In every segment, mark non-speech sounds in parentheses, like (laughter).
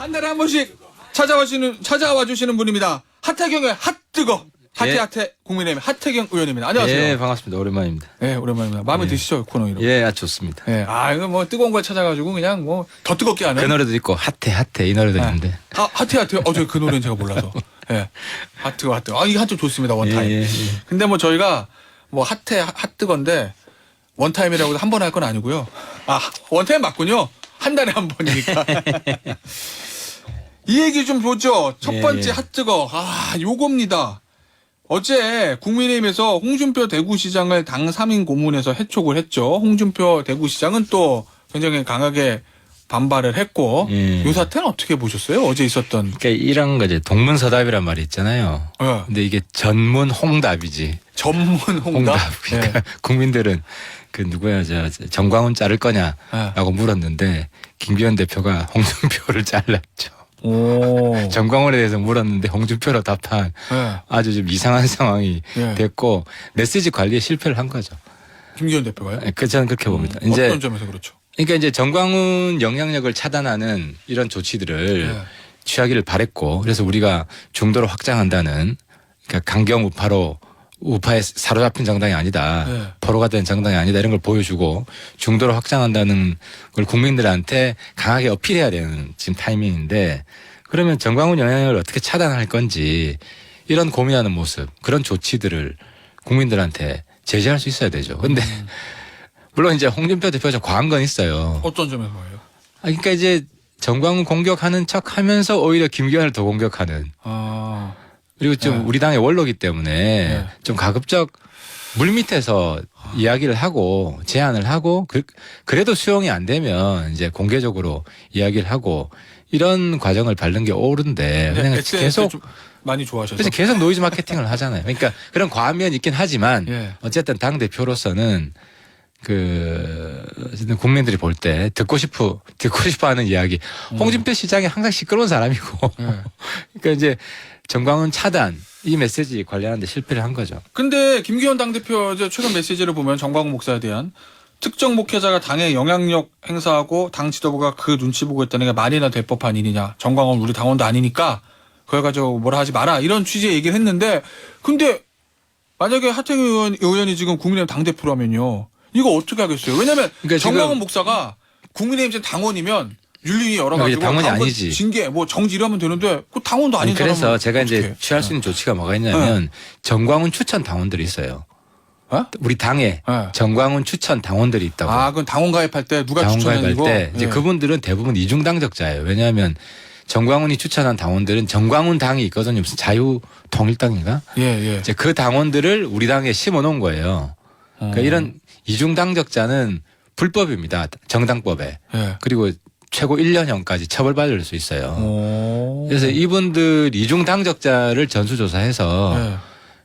한 달에 한 번씩 찾아와주시는 찾아와 주시는 분입니다. 하태경의 핫뜨거 하태 예. 하태 국민의힘 하태경 의원입니다. 안녕하세요. 예, 반갑습니다. 오랜만입니다. 네, 오랜만입니다. 마음에 드시죠 코너 이름? 예, 아, 좋습니다. 예, 아 이거 뭐 뜨거운 걸 찾아가지고 그냥 뭐 더 뜨겁게 하는. 그 노래도 있고 핫해 핫해 이 노래도 네. 있는데. 아, 하트 하트. 어, 저그 노래는 제가 몰라서. 예. 하트가 하트. 아, 이 하트 좋습니다. 원타임. 예, 예, 예. 근데 뭐 저희가 뭐 하트 하트건데 원타임이라고 한 번 할 건 아니고요. 아, 원타임 맞군요. 한 달에 한 번이니까. (laughs) 이 얘기 좀 보죠. 첫 예, 번째 예. 핫뜨거. 아, 요겁니다. 어제 국민의힘에서 홍준표 대구시장을 당 3인 고문해서 해촉을 했죠. 홍준표 대구시장은 또 굉장히 강하게 반발을 했고 예. 요 사태는 어떻게 보셨어요? 어제 있었던 그러니까 이런 거지. 동문서답이란 말이 있잖아요. 어, 근데 이게 전문 홍답이지. 전문 홍답. 홍답. 그러니까 예. 국민들은 그 누구야 저 정광훈 자를 거냐라고 물었는데 김기현 대표가 홍준표를 잘랐죠. 오. (laughs) 정광훈에 대해서 물었는데 홍준표로 답한 예. 아주 좀 이상한 (laughs) 상황이 예. 됐고 메시지 관리에 실패를 한 거죠. 김기현 대표가요? 그 저는 그렇게 봅니다. 음, 이제 어떤 점에서 그렇죠? 그러니까 이제 정광훈 영향력을 차단하는 이런 조치들을 예. 취하기를 바랬고 그래서 우리가 중도로 확장한다는 그러니까 강경 우파로 우파에 사로잡힌 정당이 아니다. 네. 포로가 된 정당이 아니다. 이런 걸 보여주고 중도로 확장한다는 걸 국민들한테 강하게 어필해야 되는 지금 타이밍인데 그러면 정광훈 영향력을 어떻게 차단할 건지 이런 고민하는 모습 그런 조치들을 국민들한테 제시할 수 있어야 되죠. 근데 음. (laughs) 물론 이제 홍준표 대표가 좀 과한 건 있어요. 어떤 점에서 뭐예요? 아, 그러니까 이제 정광훈 공격하는 척 하면서 오히려 김기현을 더 공격하는 아, 그리고 좀 네. 우리 당의 원로기 때문에 네. 좀 가급적 물 밑에서 이야기를 하고 제안을 하고 그, 그래도 수용이 안 되면 이제 공개적으로 이야기를 하고 이런 과정을 밟는 게 옳은데 그냥 를 계속 좀 많이 좋아하셔서. 그래서 계속 노이즈 마케팅을 하잖아요. 그러니까 그런 과한 면이 있긴 하지만 예. 어쨌든 당 대표로서는 그 국민들이 볼 때 듣고 싶어 듣고 싶어하는 이야기. 홍준표 시장이 항상 시끄러운 사람이고. 예. 그러니까 이제 정광훈 차단 이 메시지 관리하는데 실패를 한 거죠. 근데 김기현 당대표 이제 최근 메시지를 보면 정광훈 목사에 대한 특정 목회자가 당에 영향력 행사하고 당 지도부가 그 눈치 보고 있다는 게 말이나 될 법한 일이냐. 정광훈 우리 당원도 아니니까 그걸 가지고 뭐라 하지 마라. 이런 취지의 얘기를 했는데 근데 만약에 하태경 의원, 의원이 지금 국민의힘 당대표라면요. 이거 어떻게 하겠어요? 왜냐면 그러니까 정광훈 목사가 국민의힘 당원이면 윤리위 그러니까 열어가지고 당원이 당원 아니지. 징계 뭐 정지 이러면 되는데 그 당원도 아니, 그래서 제가 이제 어떡해. 취할 수 있는 조치가 뭐가 있냐면 정광훈 추천 당원들이 있어요. 어? 우리 당에 예. 정광훈 추천 당원들이 있다고. 아, 그건 당원 가입할 때 누가 당원 추천했고 가입할 때 이제 예. 그분들은 대부분 이중 당적자예요. 왜냐하면 정광훈이 추천한 당원들은 정광훈 당이 있거든요. 무슨 자유통일당인가? 예, 예. 이제 그 당원들을 우리 당에 심어놓은 거예요. 그러니까 어. 이런 이중 당적자는 불법입니다. 정당법에. 예. 그리고 최고 1년형까지 처벌받을 수 있어요. 오. 그래서 이분들 이중 당적자를 전수조사해서 예.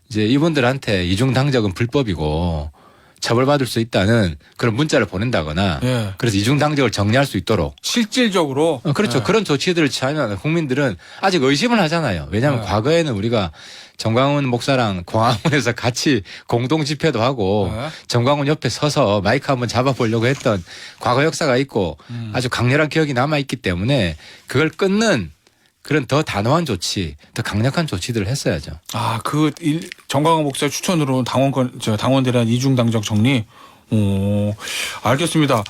이제 이분들한테 이중 당적은 불법이고 처벌받을 수 있다는 그런 문자를 보낸다거나 예. 그래서 이중 당적을 정리할 수 있도록 실질적으로 어, 그렇죠. 예. 그런 조치들을 취하면 국민들은 아직 의심을 하잖아요. 왜냐하면 네. 과거에는 우리가 정광훈 목사랑 광화문에서 같이 공동 집회도 하고 네. 정광훈 옆에 서서 마이크 한번 잡아보려고 했던 과거 역사가 있고 음. 아주 강렬한 기억이 남아 있기 때문에 그걸 끊는 그런 더 단호한 조치, 더 강력한 조치들을 했어야죠. 아, 그 일, 정광훈 목사 추천으로 당원권 저 당원들한 이중 당적 정리. 오. 알겠습니다.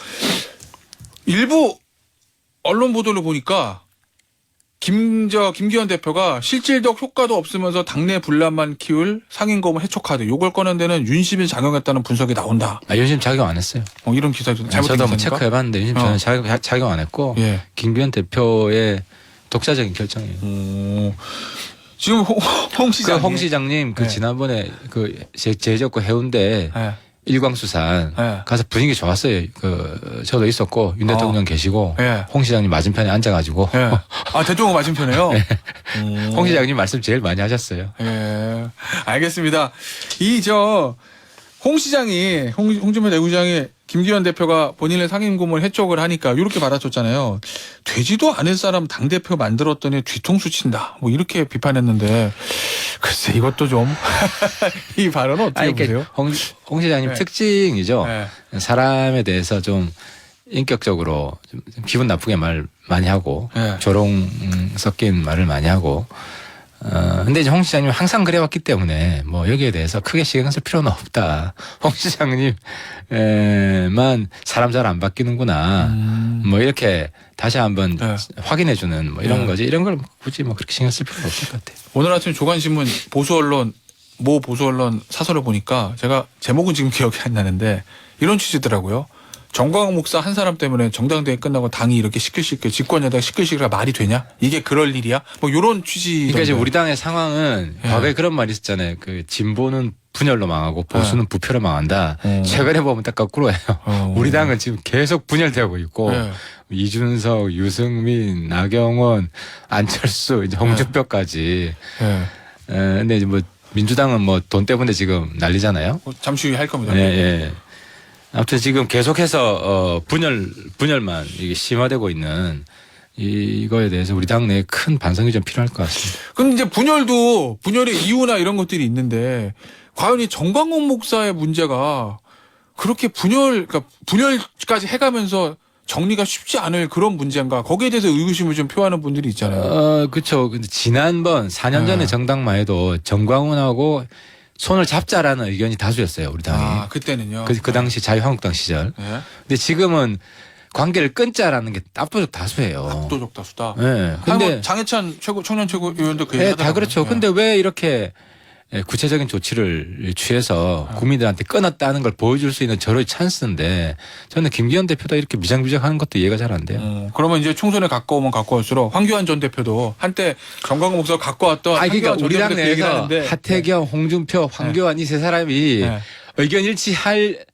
일부 언론 보도를 보니까 김저 김기현 대표가 실질적 효과도 없으면서 당내 분란만 키울 상임고문 해촉 카드 요걸 꺼낸 데는 윤심이 작용했다는 분석이 나온다. 아, 윤심 작용 안 했어요. 어, 이런 기사도 잘못된 저도 한번? 체크해봤는데 윤심 어. 저는 작용, 작용 안 했고 예. 김기현 대표의 독자적인 결정이에요. 오. 지금 홍, 홍그 시장 홍 시장님 그 네. 지난번에 그 제- 제주도 해운대 예. 일광수산 예. 가서 분위기 좋았어요. 그 저도 있었고 윤 대통령 계시고 예. 홍 시장님 맞은편에 앉아가지고 예. (laughs) 아, 대통령 맞은편에요? 네. 오. 홍 시장님 말씀 제일 많이 하셨어요. 예. 알겠습니다. 이, 저, 홍 시장이, 홍, 홍준표 대구장이 김기현 대표가 본인의 상임고문 해촉을 하니까 이렇게 받아줬잖아요. 되지도 않을 사람 당 대표 만들었더니 뒤통수 친다. 뭐 이렇게 비판했는데, 글쎄 이것도 좀, (laughs) 이 발언은 어떻게 아니, 보세요? 그러니까 홍, 홍 시장님 네. 특징이죠. 예. 사람에 대해서 좀 인격적으로 좀, 좀 기분 나쁘게 말 많이 하고 예. 조롱 음, 섞인 말을 많이 하고 어 근데 이제 홍 시장님 항상 그래왔기 때문에 뭐 여기에 대해서 크게 신경 쓸 필요는 없다. (laughs) 홍 시장님 에만 사람 잘 안 바뀌는구나. 음. 뭐 이렇게 다시 한번 네. 확인해주는 뭐 이런 네. 거지 이런 걸 굳이 뭐 그렇게 신경 쓸 필요는 없을 것 같아요. 오늘 아침 조간신문 보수 언론 모 보수 언론 사설을 보니까 제가 제목은 지금 기억이 안 나는데 이런 취지더라고요. 정광훈 목사 한 사람 때문에 정당대회 끝나고 당이 이렇게 시끌시끌 집권여당 시끌시끌가 말이 되냐? 이게 그럴 일이야? 뭐 이런 취지. 그러니까 이제 우리 당의 상황은 예. 과거에 그런 말이 있었잖아요. 그 진보는 분열로 망하고 보수는 부패로 망한다. 어. 최근에 보면 딱 거꾸로예요. 어. (laughs) 우리 당은 지금 계속 분열되고 있고 예. 이준석, 유승민, 나경원, 안철수, 이제 홍준표까지. 예. 에, 근데 이제 뭐 민주당은 뭐 돈 때문에 지금 난리잖아요. 뭐 잠시 후에 할 겁니다. 예, 예. 아무튼 지금 계속해서 어 분열 분열만 이게 심화되고 있는 이- 이거에 대해서 우리 당 내에 큰 반성이 좀 필요할 것 같습니다. 근데 이제 분열도 분열의 이유나 이런 것들이 있는데 과연 이 정광훈 목사의 문제가 그렇게 분열 그러니까 분열까지 해가면서 정리가 쉽지 않을 그런 문제인가 거기에 대해서 의구심을 좀 표하는 분들이 있잖아요. 어, 그렇죠. 근데 지난번 4년 전에 네. 정당만 해도 정광훈하고 손을 잡자라는 의견이 다수였어요, 우리 당이. 아 그때는요. 그, 그 당시 자유한국당 시절. 네. 근데 지금은 관계를 끊자라는 게 압도적 다수예요. 압도적 다수다. 예. 근데 근데 장해찬 최고 청년 최고 의원도 그 예, 얘기 다 그렇죠. 하더라고요. 근데 왜 이렇게 예, 구체적인 조치를 취해서 국민들한테 끊었다는 걸 보여줄 수 있는 절호의 찬스인데 저는 김기현 대표도 이렇게 미장비장하는 것도 이해가 잘 안 돼요. 어, 그러면 이제 총선에 가까우면 가까울수록 황교안 전 대표도 한때 정광훈 목사가 갖고 왔던 아, 그러니까 황교안 전 우리 당 대표 그 얘기를 내에서 하태경, 홍준표, 황교안 이세 사람이 네. 의견 일치할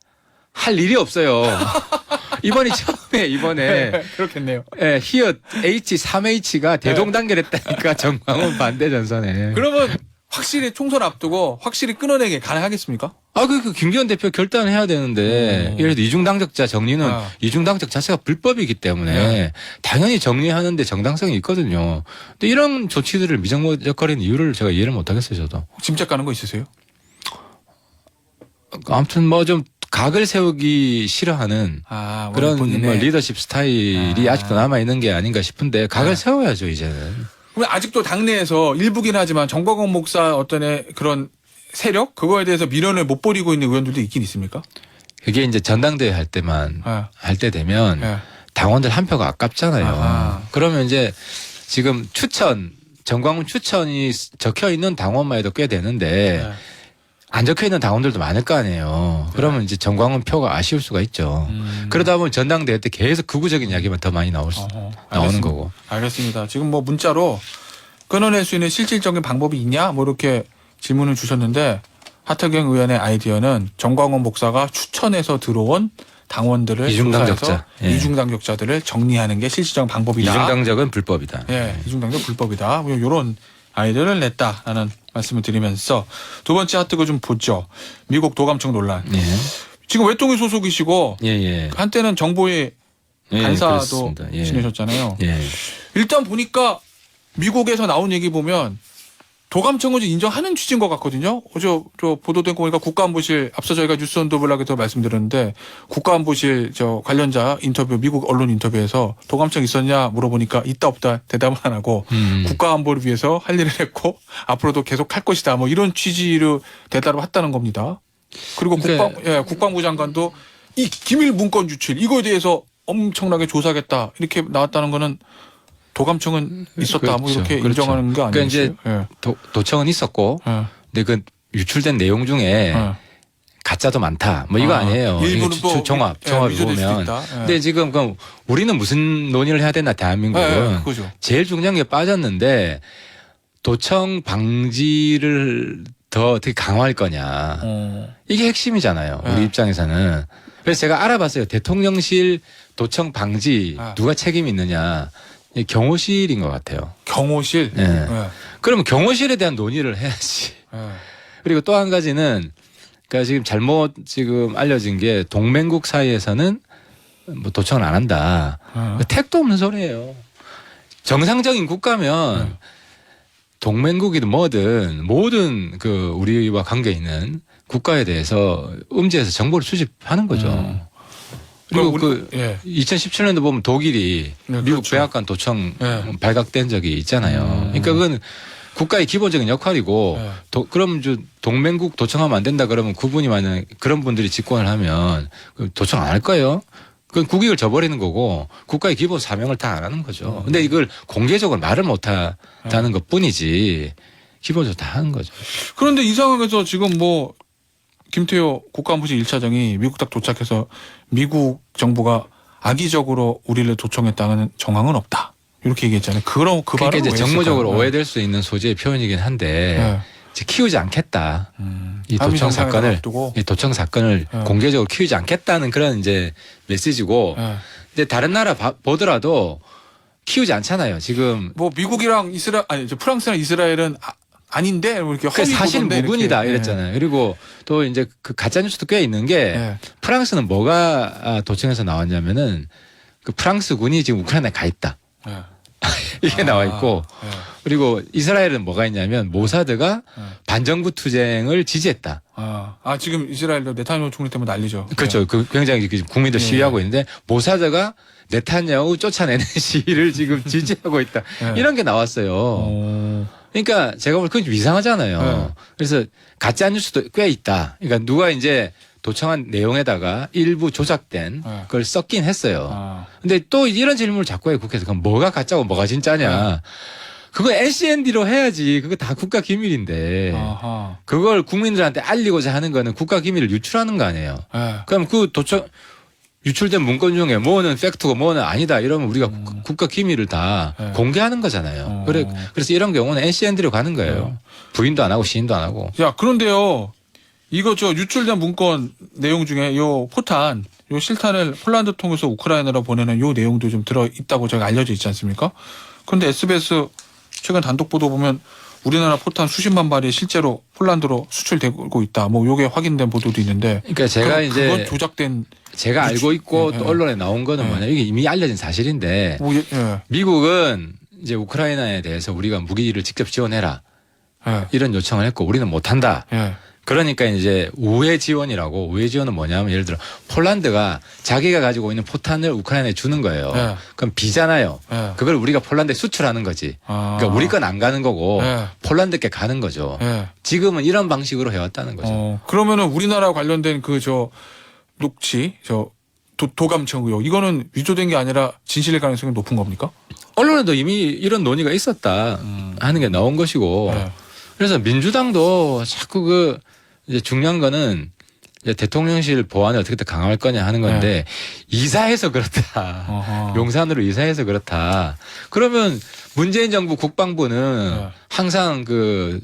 할 일이 없어요. (laughs) 이번이 처음에 이번에 네, 그렇겠네요. 예, 히읗 H 3H가 대동단결했다니까 정광훈 반대 전선에. 그러면 확실히 총선 앞두고 확실히 끊어내기 가능하겠습니까? 아, 그, 그, 김기현 대표 결단해야 되는데, 음. 예를 들어 이중당적자 정리는 아. 이중당적 자체가 불법이기 때문에, 네. 당연히 정리하는데 정당성이 있거든요. 근데 이런 조치들을 미정적거리는 이유를 제가 이해를 못하겠어요, 저도. 짐작 가는 거 있으세요? 아무튼 뭐 좀 각을 세우기 싫어하는 아, 그런 본인의- 뭐 리더십 스타일이 아. 아. 직도 남아있는 게 아닌가 싶은데, 각을 네. 세워야죠, 이제는. 아직도 당내에서 일부긴 하지만 정광훈 목사 어떤의 그런 세력 그거에 대해서 미련을 못 버리고 있는 의원들도 있긴 있습니까? 그게 이제 전당대회 할 때만, 예. 할때 되면, 예. 당원들 한 표가 아깝잖아요. 아하. 그러면 이제 지금 추천 정광훈 추천이 적혀 있는 당원만 해도 꽤 되는데 예. 안 적혀 있는 당원들도 많을 거 아니에요. 그러면 이제 정광훈 표가 아쉬울 수가 있죠. 음. 그러다 보면 전당대회 때 계속 극우적인 이야기만 더 많이 나올 수 어허, 나오는. 거고. 알겠습니다. 지금 뭐 문자로 끊어낼 수 있는 실질적인 방법이 있냐? 뭐 이렇게 질문을 주셨는데 하태경 의원의 아이디어는 정광훈 목사가 추천해서 들어온 당원들을 이중당적자. 예. 이중당적자들을 정리하는 게 실질적인 방법이다. 이중당적은 불법이다. 예, 이중당적 불법이다. 뭐 이런 아이디어를 냈다라는 말씀을 드리면서 두 번째 하트가 좀 보죠. 미국 도감청 논란. 예. 지금 외통위 소속이시고 예, 예. 한때는 정보위 예, 간사도 그렇습니다. 예. 지내셨잖아요. 예. 일단 보니까 미국에서 나온 얘기 보면 도감청을 좀 인정하는 취지인 것 같거든요. 어제 저 보도된 거 보니까 국가안보실 앞서 저희가 뉴스 언더블락에서 말씀드렸는데 국가안보실 저 관련자 인터뷰 미국 언론 인터뷰에서 도감청 있었냐 물어보니까 있다 없다 대답을 안 하고 음. 국가안보를 위해서 할 일을 했고 앞으로도 계속 할 것이다 뭐 이런 취지로 대답을 했다는 겁니다. 그리고 국방 예, 국방부 장관도 이 기밀 문건 유출 이거에 대해서 엄청나게 조사하겠다 이렇게 나왔다는 거는 도감청은 있었다 뭐 그렇죠. 이렇게 그렇죠. 인정하는 거 그러니까 아니겠어요? 예. 도, 도청은 있었고 예. 근데 그 유출된 내용 중에 예. 가짜도 많다. 뭐 이거 아, 아, 니에요 일부는 또 종합, 예, 종합 위조될 수도 보면. 있다. 예. 근데 지금 그럼 우리는 무슨 논의를 해야 되나 예, 대한민국은 예, 그거죠. 제일 중요한 게 빠졌는데 도청 방지를 더 어떻게 강화할 거냐. 어. 이게 핵심이잖아요. 우리 예. 입장에서는. 그래서 제가 알아봤어요. 대통령실 도청 방지 아. 누가 책임이 있느냐. 이 경호실인 것 같아요. 경호실. 예. 예. 그러면 경호실에 대한 논의를 해야지. 예. 그리고 또 한 가지는 그러니까 지금 잘못 지금 알려진 게 동맹국 사이에서는 뭐 도청을 안 한다. 예. 택도 없는 소리예요. 정상적인 국가면 음. 동맹국이든 뭐든 모든 그 우리와 관계 있는 국가에 대해서 음지에서 정보를 수집하는 거죠. 음. 그리고 우리- 그 예. 2017년도 보면 독일이 네, 미국 그렇죠. 백악관 도청 네. 발각된 적이 있잖아요. 음. 그러니까 그건 국가의 기본적인 역할이고 네. 도, 그럼 저 동맹국 도청하면 안 된다 그러면 그분이 만약 그런 분들이 집권을 하면 그 도청 안 할 거예요. 그건 국익을 저버리는 거고 국가의 기본 사명을 다 안 하는 거죠. 음. 근데 이걸 공개적으로 말을 못 네. 하다는 것 뿐이지 기본적으로 다 하는 거죠. 그런데 이 상황에서 지금 뭐 김태호 국가안보실 1차장이 미국 딱 도착해서 미국 정부가 악의적으로 우리를 도청했다는 정황은 없다. 이렇게 얘기했잖아요. 그럼 그 그러니까 발언은 이제 왜 정무적으로 했을까요? 오해될 수 있는 소재의 표현이긴 한데 네. 이제 키우지 않겠다. 음. 이 도청 사건을 앞두고. 이 도청 사건을 네. 공개적으로 키우지 않겠다는 그런 이제 메시지고 예. 근데 다른 나라 봐- 보더라도 키우지 않잖아요. 지금 뭐 미국이랑 이스라 아니 저 프랑스랑 이스라엘은 아, 닌데뭐 이렇게 그 허위 사실 보도인데 무근이다 이렇게. 이랬잖아요. 그리고 또 이제 그 가짜 뉴스도 꽤 있는 게 예. 예. 프랑스는 뭐가 아, 도청에서 나왔냐면은 그 프랑스 군이 지금 우크라이나에 가 있다. 예. (laughs) 이게 나와 있고 예. 그리고 이스라엘은 뭐가 있냐면 모사드가 예. 반정부 투쟁을 지지했다. 아, 아 지금 이스라엘도 네타냐후 총리 때문에 난리죠. 그렇죠. 그 굉장히 그 국민들 예. 시위하고 있는데 모사드가 네타냐후 쫓아내는 (laughs) 시위를 지금 지지하고 있다. 예. 이런 게 나왔어요. 어. 그러니까 제가 볼 때 그건 좀 이상하잖아요. 네. 그래서 가짜 뉴스도 꽤 있다. 그러니까 누가 이제 도청한 내용에다가 일부 조작된 네. 걸 썼긴 했어요. 아. 근데 또 이런 질문을 자꾸 해요 국회에서 그럼 뭐가 가짜고 뭐가 진짜냐. 그거 NCND로 해야지. 그거 다 국가 기밀인데. 아하. 그걸 국민들한테 알리고자 하는 거는 국가 기밀을 유출하는 거 아니에요. 예. 그럼 그 도청 유출된 문건 중에 뭐는 팩트고 뭐는 아니다 이러면 우리가 음. 국- 국가 기밀을 다 네. 공개하는 거잖아요. 어. 그래 그래서 이런 경우는 NCND로 가는 거예요. 네. 부인도 안 하고 시인도 안 하고. 야, 그런데요. 이거 저 유출된 문건 내용 중에 요 포탄, 요 실탄을 폴란드 통해서 우크라이나로 보내는 요 내용도 좀 들어 있다고 저가 알려져 있지 않습니까? 그런데 SBS 최근 단독 보도 보면 우리나라 포탄 수십만 발이 실제로 폴란드로 수출되고 있다. 뭐 요게 확인된 보도도 있는데 그러니까 제가 이제 그건 조작된 제가 알고 있고 네, 또 네. 언론에 나온 거는 네. 뭐냐 이게 이미 알려진 사실인데 뭐 예, 예, 미국은 이제 우크라이나에 대해서 우리가 무기를 직접 지원해라 예, 이런 요청을 했고 우리는 못한다. 예. 그러니까 이제 우회 지원이라고 우회 지원은 뭐냐면 예를 들어 폴란드가 자기가 가지고 있는 포탄을 우크라이나에 주는 거예요. 네. 그럼 비잖아요. 예. 그걸 우리가 폴란드에 수출하는 거지. 아. 그러니까 우리 건 안 가는 거고 예. 폴란드께 가는 거죠. 예. 지금은 이런 방식으로 해왔다는 거죠. 어, 그러면은 우리나라 관련된 그저 녹취 저 도, 의혹 이거는 위조된 게 아니라 진실일 가능성이 높은 겁니까? 언론에도 이미 이런 논의가 있었다 하는 게 나온 것이고 네. 그래서 민주당도 자꾸 그 이제 중요한 거는 이제 대통령실 보안을 어떻게 더 강화할 거냐 하는 건데 이사해서 그렇다. 네. 어허. (laughs) 용산으로 이사해서 그렇다. 그러면 문재인 정부 국방부는 네. 항상 그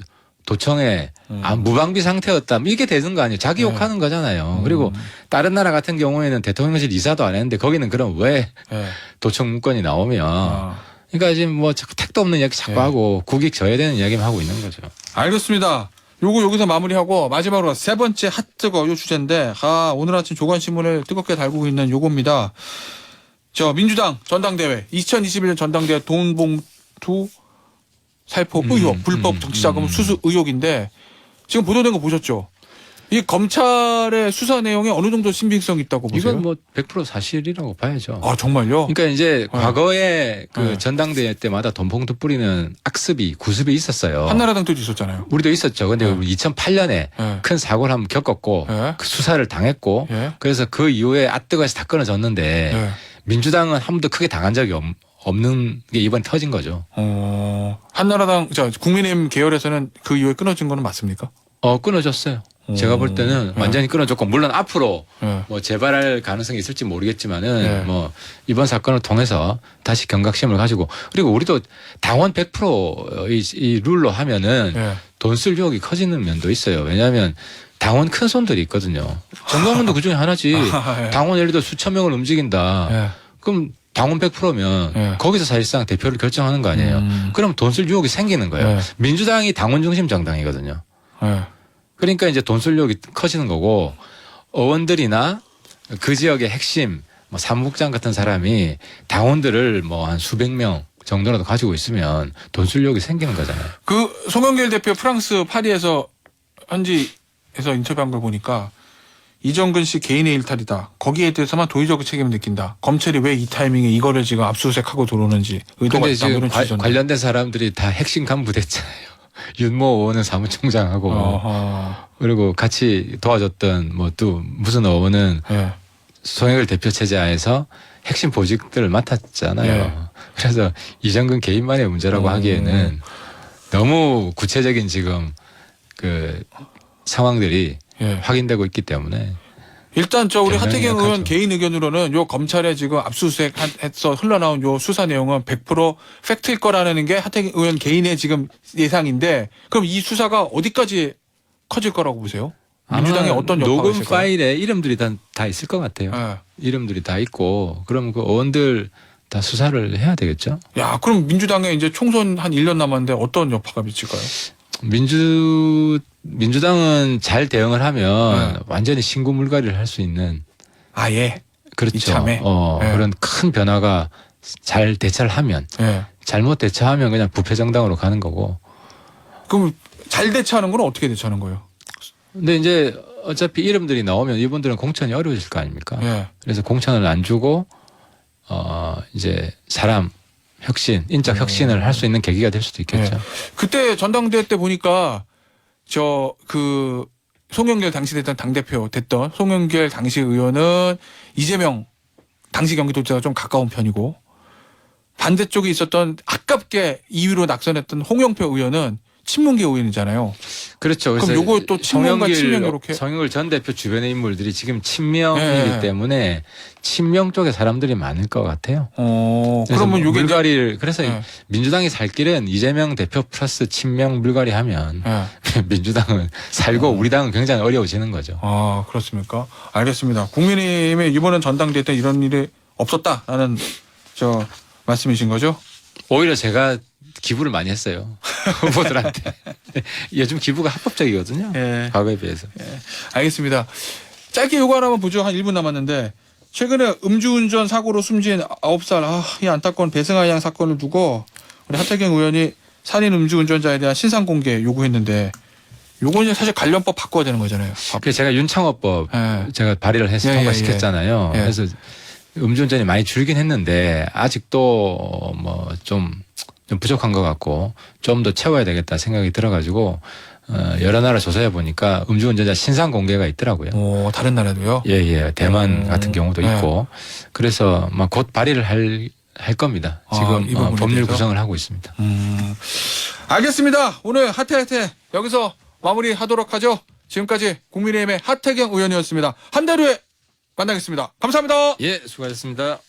도청에 음. 아, 무방비 상태였다. 이게 되는 거 아니에요. 자기 네. 욕하는 거잖아요. 음. 그리고 다른 나라 같은 경우에는 대통령실 이사도 안 했는데 거기는 그럼 왜 예. 도청 문건이 나오면 아. 그러니까 지금 뭐 택도 없는 이야기 자꾸 네. 하고 국익 져야 되는 이야기만 하고 있는 거죠. 알겠습니다. 요거 여기서 마무리하고 마지막으로 세 번째 핫뜨거 요 주제인데 아 오늘 아침 조간신문을 뜨겁게 달구고 있는 요겁니다. 저 민주당 전당대회 2021년 전당대회 돈봉투 살포 음, 의혹 불법 음, 정치자금 음. 수수 의혹인데 지금 보도된 거 보셨죠? 이 검찰의 수사 내용에 어느 정도 신빙성 이 있다고 보세요? 이건 뭐 100% 사실이라고 봐야죠. 아 정말요? 그러니까 이제 과거에 그 네. 전당대회 때마다 돈봉투 뿌리는 악습이 구습이 있었어요. 한나라당 때도 있었잖아요. 우리도 있었죠. 근데 네. 2008년에 예. 큰 사고를 한번 겪었고 예. 그 수사를 당했고 예. 그래서 그 이후에 아뜨거에서 다 끊어졌는데 예. 민주당은 한 번도 크게 당한 적이 없, 없는 게 이번 터진 거죠. 어, 한나라당, 자, 국민의힘 계열에서는 그 이후에 끊어진 거는 맞습니까? 어 끊어졌어요. 제가 볼 때는 네. 완전히 끊어졌고 물론 앞으로 예. 뭐 재발할 가능성이 있을지 모르겠지만은 네. 뭐 이번 사건을 통해서 다시 경각심을 가지고 그리고 우리도 당원 100%이 이 룰로 하면은 예. 돈쓸 유혹이 커지는 면도 있어요. 왜냐하면 당원 큰 손들이 있거든요. 정광훈도 그 중에 하나지. (laughs) 아, 예. 당원 예를 들어 수천 명을 움직인다. 예. 그럼 당원 100%면 예. 거기서 사실상 대표를 결정하는 거 아니에요. 음. 그럼 돈 쓸 유혹이 생기는 거예요. 예. 민주당이 당원 중심 정당이거든요. 예. 그러니까 이제 돈 쓸 유혹이 커지는 거고 의원들이나 그 지역의 핵심 뭐 사무국장 같은 사람이 당원들을 뭐 한 수백 명 정도라도 가지고 있으면 돈쓸 유혹이 생기는 거잖아요. 그 송영길 대표 프랑스 파리에서 현지에서 인터뷰한 걸 보니까 이정근 씨 개인의 일탈이다. 거기에 대해서만 도의적 책임을 느낀다. 검찰이 왜 이 타이밍에 이거를 지금 압수수색하고 들어오는지 의도가 근데 있다. 뭐 지금 취지잖아요. 관련된 사람들이 다 핵심 간부 됐잖아요. (laughs) 윤모 의원은 사무총장하고 어허. 그리고 같이 도와줬던 뭐 또 무슨 의원은 예. 송영길 대표 체제 하에서 핵심 보직들을 맡았잖아요. 예. 그래서 이정근 개인만의 문제라고 음. 하기에는 너무 구체적인 지금 그 상황들이 예. 확인되고 있기 때문에 일단 저 우리 하태경 의원. 개인 의견으로는 요 검찰에 지금 압수수색해서 흘러나온 요 수사 내용은 100% 팩트일 거라는 게 하태경 의원 개인의 지금 예상인데 그럼 이 수사가 어디까지 커질 거라고 보세요? 민주당이 아마 어떤 녹음 했을까요? 파일에 이름들이 다, 다 있을 것 같아요. 예. 이름들이 다 있고 그럼 그 의원들 다 수사를 해야 되겠죠. 야, 그럼 민주당에 이제 총선 한 1년 남았는데 어떤 여파가 미칠까요? 민주 민주당은 잘 대응을 하면 네. 완전히 신구 물갈이를 할 수 있는 아예. 그렇죠. 이참에? 어, 네. 그런 큰 변화가 잘 대처를 하면 예. 잘못 대처하면 그냥 부패 정당으로 가는 거고. 그럼 잘 대처하는 건 어떻게 대처하는 거예요? 근데 이제 어차피 이름들이 나오면 이분들은 공천이 어려워질 거 아닙니까? 예. 그래서 공천을 안 주고 어 이제 사람 혁신, 인적 음. 혁신을 할 수 있는 계기가 될 수도 있겠죠. 그때 전당대회 때 보니까 저 그 송영길 당시 됐던 당대표 됐던 송영길 당시 의원은 이재명 당시 경기도지사가 좀 가까운 편이고 반대쪽에 있었던 아깝게 2위로 낙선했던 홍영표 의원은 친문계 의원이잖아요. 그렇죠. 그럼 요거 또 성영길- 친명 이렇게? 성영길 전 대표 주변의 인물들이 지금 친명이기 예. 때문에 친명 쪽에 사람들이 많을 것 같아요. 어, 그러면 요게 이제- 물갈이를 그래서 예. 민주당이 살 길은 이재명 대표 플러스 친명 물갈이 하면 예. (laughs) 민주당은 살고 어. 우리 당은 굉장히 어려워지는 거죠. 아, 그렇습니까? 알겠습니다. 국민의힘에 이번엔 전당대회 때 이런 일이 없었다라는 저 말씀이신 거죠? 오히려 제가 기부를 많이 했어요. (laughs) 후보들한테. 요즘 기부가 합법적이거든요. 예. 과거에 비해서. 알겠습니다. 짧게 요거 하나만 보죠. 한 1분 남았는데 최근에 음주운전 사고로 숨진 9살 아, 이 안타까운 배승아 양 사건을 두고 우리 하태경 의원이 살인 음주운전자에 대한 신상 공개 요구했는데 요거는 사실 관련법 바꿔야 되는 거잖아요. 바- 그래서 제가 윤창호법 예. 제가 발의를 해서 예, 예, 통과시켰잖아요. 예. 그래서 음주운전이 많이 줄긴 했는데 아직도 뭐 좀 좀 부족한 것 같고 좀 더 채워야 되겠다 생각이 들어가지고 어, 여러 나라 조사해 보니까 음주운전자 신상 공개가 있더라고요. 오, 다른 나라도요? 예, 예. 대만 음, 같은 경우도 네. 있고. 그래서 막 곧 발의를 할, 할 겁니다. 아, 지금 이 어, 법률 대해서? 구성을 하고 있습니다. 음. 알겠습니다. 오늘 하태하태 여기서 마무리 하도록 하죠. 지금까지 국민의힘의 하태경 의원이었습니다. 한 달 후에 만나겠습니다. 감사합니다. 예, 수고하셨습니다.